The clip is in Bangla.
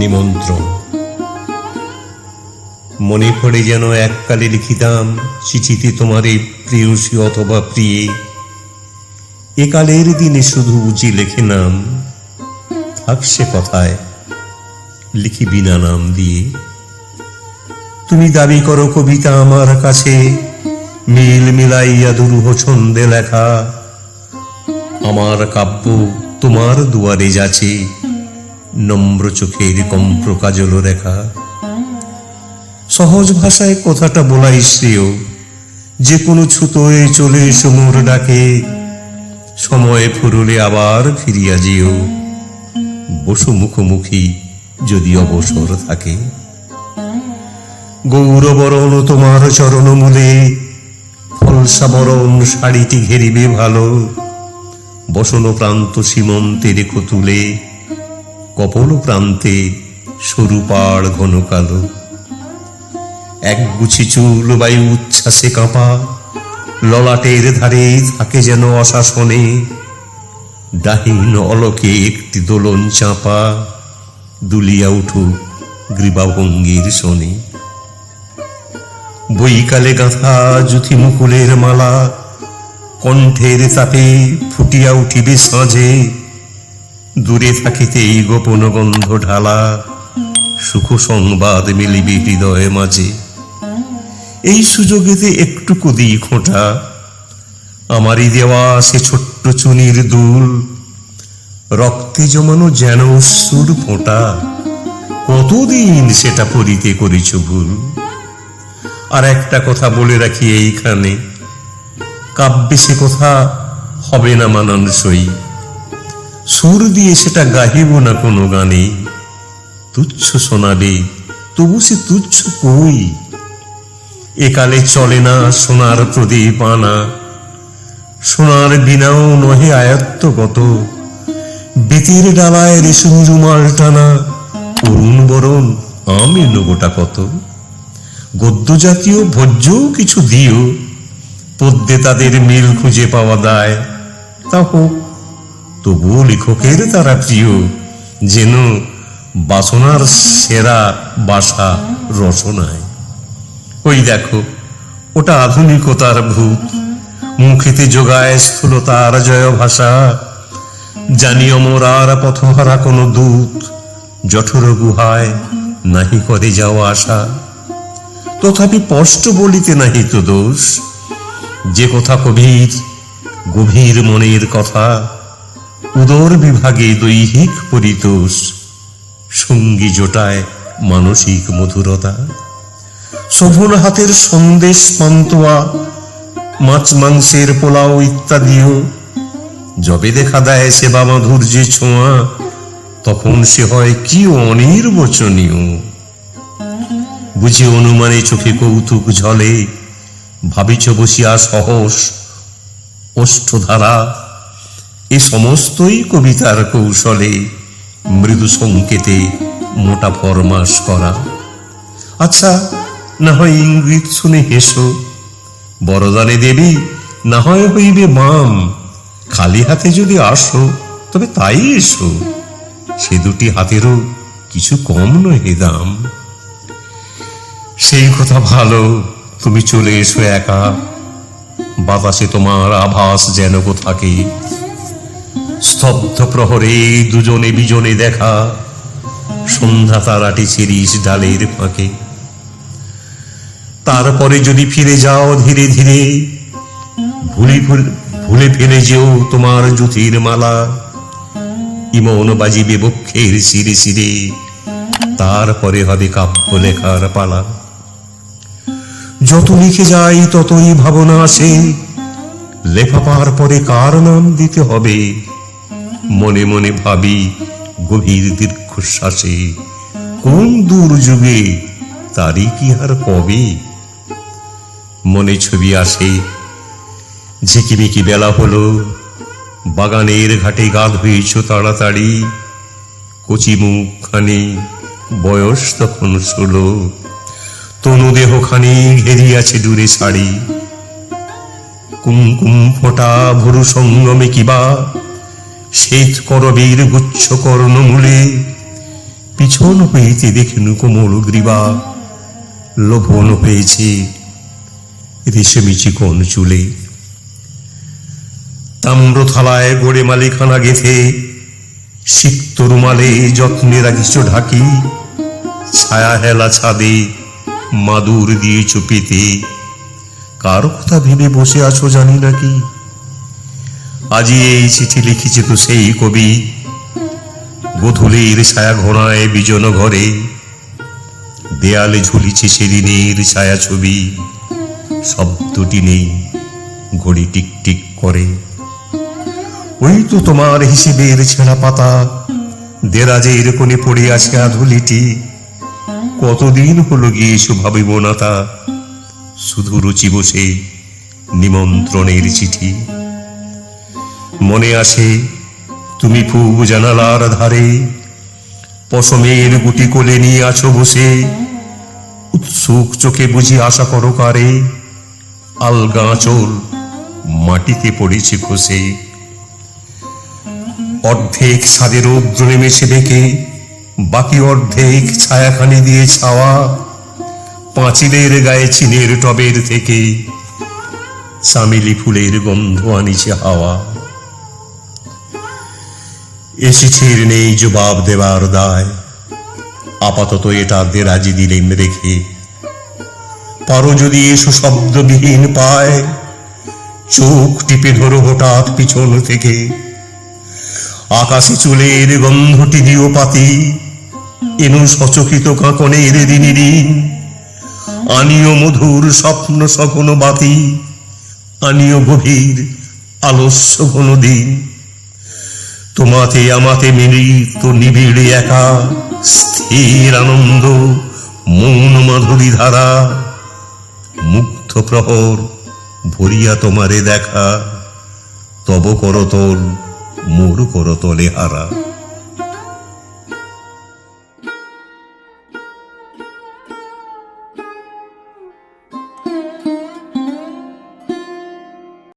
নিমন্ত্রণ। মনে পড়ে যেন এককালে লিখিতাম, চিঠিতে তোমার এই প্রিয়সী অথবা প্রিয়ে। একালের দিনে শুধু উজি লেখে নাম থাকছে কথায়, লিখি বিনা নাম দিয়ে। তুমি দাবি করো কবিতা আমার কাছে, মিল মিলাইয়া দুরূহ ছন্দে লেখা। আমার কাব্য তোমার দুয়ারে যাচ্ছে নম্র চোখের কম্প্র কাজল রেখা। সহজ ভাষায় কথাটা বলাই শ্রেয়। যে কোনো ছুতোয় চলে সমুর ডাকে। সময় ফুরলে আবার ফিরিয়া যেও। বসু মুখোমুখি যদি অবসর থাকে। গৌরবরণ তোমার চরণমূলে। ফলসা বরণ শাড়িটি ঘেরিবে ভালো। বসন প্রান্ত সীমন্তে রেখো তুলে কপল প্রান্তে সরু পাড় ঘন কালো এক গুছি চুল বায়ু উচ্ছ্বাসে কাঁপা, ললাটের ধারে থাকে যেন অশাসনে। ডাহিন অলকে একটি দোলন চাপা, দুলিয়া উঠুক গ্রীবাভঙ্গির শোনে। বইকালে গাঁথা জুথি মুকুলের মালা, কণ্ঠের চাপে ফুটিয়া উঠিবে সাঁঝে। দূরে থাকিতে এই গোপন গন্ধ ঢালা, সুখ সংবাদ মিলিবি হৃদয়ে মাঝে। এই সুযোগেতে একটু কদি খোঁটা। আমারই দেওয়া সে ছোট্ট চুনির দুল। রক্তে জমানো যেন সুর ফোঁটা। কতদিন সেটা পরিতে করেছ ভুল? আর একটা কথা বলে রাখি এইখানে। কাব্যে সে কথা হবে না মানানসই। সুর দিয়ে সেটা গাহিব না কোনো গানে। তুচ্ছ শোনাবে তবু সে তুচ্ছ কই? একালে চলে না সোনার প্রদীপ আনা। সোনার বিনাও নহে আয়ত্তগত বেতের ডালায় রেশমি রুমাল টানা। করুণ বরণ, আমি নগোটা কত? গদ্য জাতীয় ভোজ্যও কিছু দিও। পদ্যে তাদের মিল খুঁজে পাওয়া দায়। তা হোক। তবুও লেখকের তারা প্রিয়, যেন বাসনার সেরা বাসা রচনায়। ওই দেখো, ওটা আধুনিকতার ভূত, মুখেতে যোগায় স্থূলতার জয় ভাষা জানি অমরার পথহারা কোনো দূত, জঠর গুহায় নাহি করে যাওয়া আশা। তথাপি স্পষ্ট বলিতে নাহি তো দোষ, যে কথা কবির গভীর মনের কথা উদর বিভাগে দৈহিক পরিতোষ। সঙ্গী জোটায় মানসিক মধুরতা। শোভন হাতের সন্দেশ পান্তোয়া মাছ মাংসের পোলাও ইত্যাদিও। যবে দেখা দেয় সেবা মাধুর্যে ছোঁয়া, তখন সে হয় কি অনির্বচনীয়। বুঝি অনুমানে চোখে কৌতুক ঝলে, ভাবিছ বসিয়া সহস ওষ্ঠধারা এ সমস্তই কবিতার কৌশলে মৃদু সংকেতে মোটা ফরমাস করা। আচ্ছা না হয় ইঙ্গিত শুনে হেসো। বরদানে দেবী, না হয় হইবে মাম। খালি হাতে যদি আসো, তবে তাই এসো। সে দুটি হাতেরও কিছু কম নহে দাম। সেই কথা ভালো, তুমি চলে এসো একা। বাতাসে তোমার আভাস যেন থাকে স্তব্ধ প্রহরে দুজনে বিজনে দেখা। সন্ধ্যা তারাটি ছিরিস ডালের ফাঁকে। তারপরে যদি ফিরে যাও ধীরে ধীরে, ভুলে ভুল- ফেলে যেও তোমার জুতির মালা। ইমন বাজিবে বক্ষের সিরে সিরে তারপরে হবে কাব্য লেখার পালা। যত লিখে যাই ততই ভাবনা আসে লেফাপার পরে কার নাম দিতে হবে? মনে মনে ভাবি গভীর দীর্ঘশ্বাসে, কোন দূর যুগে তারই কি আর কবে? মনে ছবি আসে, ঝিকিমিকি বেলা হলো, বাগানের ঘাটে গা ধুয়েছ তাড়াতাড়ি কচি মুখখানি বয়স তখন ষোলো, তনু দেহখানি ঘেরিয়াছে দূরে শাড়ি কুমকুম ফোটা ভরু সঙ্গমে কিবা শ্বেত করবীর গুচ্ছ কর্ণমূলে পিছন হইতে দেখিনু কোমল গ্রীবা। লোভন হয়েছে রেশমি চিকন চুলে। তাম্র থালায় গড়ে মালিখানা গেথে সিক্ত রুমালে যত্নে রাখিস ঢাকি। ছায়া হেলা ছাদে মাদুর দিয়ে চুপিতে কার কথা ভেবে বসে আছো জানি নাকি আজি এই চিঠি লিখিছে তো সেই কবি। গোধূলির ছায়া ঘোড়ায় বিজন ঘরে, দেয়ালে ঝুলিছে সেদিনের ছায়া ছবি শব্দটি নেই, ঘড়ি টিক টিক করে। ওই তো তোমার হিসেবের ছেঁড়া পাতা, দেরাজের কোণে পড়ে আছে আধুলিটি। কতদিন হলো গিয়েছো ভাবিব না তা? শুধু রুচি বসে নিমন্ত্রণের চিঠি। মনে আসে তুমি পূব জানালার ধারে, পশমের গুটি কোলে নিয়ে আছো বসে। উৎসুক চোখে বুঝি আশা করো কারে আলগা চোল মাটিতে পড়েছে খসে অর্ধেক ছাদে রৌদ্র নেমেছে দেখে বাকি অর্ধেক ছায়াখানি দিয়ে ছাওয়া, পাঁচিলের গায়ে চিনের টবের থেকে। চামেলি ফুলের গন্ধ আনিছে হাওয়া। এ চিঠির নেই জবাব দেবার দায়। আপাতত এটা দে রাজি দিলেন রেখে পারো যদি এসো শব্দবিহীন পায়। চোখ টিপে ধরো হঠাৎ পিছন থেকে। আকাশে চুলের গন্ধটি দিও পাতি। এনু সচকিত কাঁকনের দিনই দিন। আনিও মধুর স্বপ্ন সঘন বাতি। আনিও গভীর আলস্য ঘন দিন। তোমাতে আমাতে মিলিত নিবিড়ে একা, স্থির আনন্দ, মৌন মাধুরী ধারা মুক্ত প্রহর ভরিয়া তোমারে দেখা, তব করতল, মোর করতলে হারা।